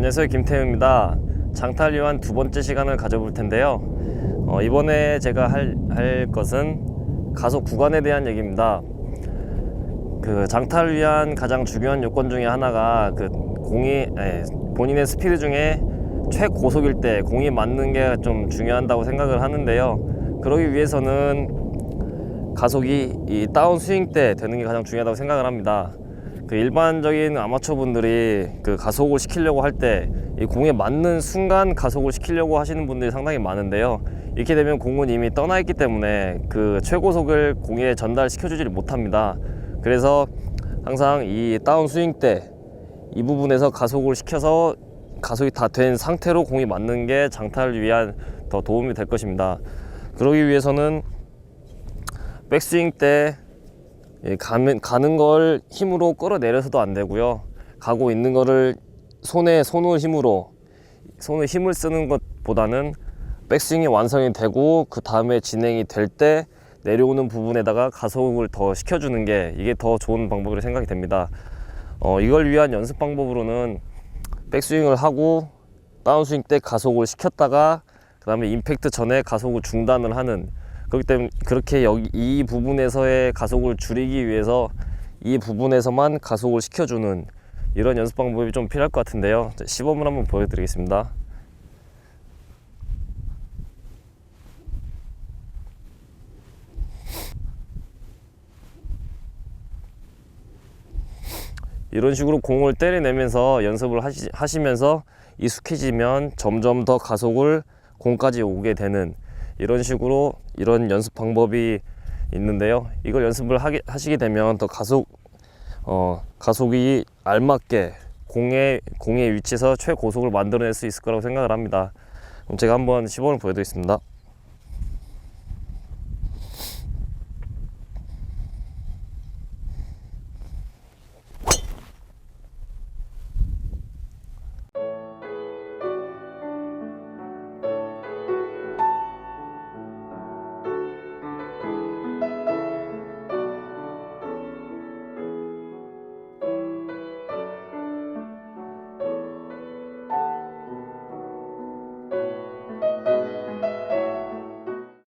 안녕하세요 김태우입니다. 장탈 위한 두 번째 시간을 가져볼 텐데요. 어, 이번에 제가 할, 할 것은 가속 구간에 대한 얘기입니다. 그 장탈을 위한 가장 중요한 요건 중에 하나가 그 공이 에, 본인의 스피드 중에 최고속일 때 공이 맞는 게 좀 중요하다고 생각을 하는데요. 그러기 위해서는 가속이 이 다운 스윙 때 되는 게 가장 중요하다고 생각을 합니다 그 일반적인 아마추어 분들이 그 가속을 시키려고 할 때 이 공에 맞는 순간 가속을 시키려고 하시는 분들이 상당히 많은데요. 이렇게 되면 공은 이미 떠나 있기 때문에 그 최고속을 공에 전달시켜주지 못합니다. 그래서 항상 이 다운 스윙 때 이 부분에서 가속을 시켜서 가속이 다 된 상태로 공이 맞는 게 장타를 위한 더 도움이 될 것입니다. 그러기 위해서는 백스윙 때 예, 가면, 가는 걸 힘으로 끌어내려서도 안 되고요. 가고 있는 거를 손에 손을 힘으로 손에 힘을 쓰는 것보다는 백스윙이 완성이 되고 그 다음에 진행이 될 때 내려오는 부분에다가 가속을 더 시켜주는 게 이게 더 좋은 방법으로 생각이 됩니다. 어, 이걸 위한 연습 방법으로는 백스윙을 하고 다운스윙 때 가속을 시켰다가 그 다음에 임팩트 전에 가속을 중단을 하는 그렇기 때문에 그렇게 여기 이 부분에서의 가속을 줄이기 위해서 이 부분에서만 가속을 시켜주는 이런 연습 방법이 좀 필요할 것 같은데요. 자, 시범을 한번 보여드리겠습니다. 이런 식으로 공을 때려내면서 연습을 하시, 하시면서 익숙해지면 점점 더 가속을 공까지 오게 되는 이런 식으로 이런 연습 방법이 있는데요. 이걸 연습을 하게, 하시게 되면 더 가속 어, 가속이 알맞게 공의 공의 위치에서 최고속을 만들어낼 수 있을 거라고 생각을 합니다. 그럼 제가 한번 시범을 보여드리겠습니다.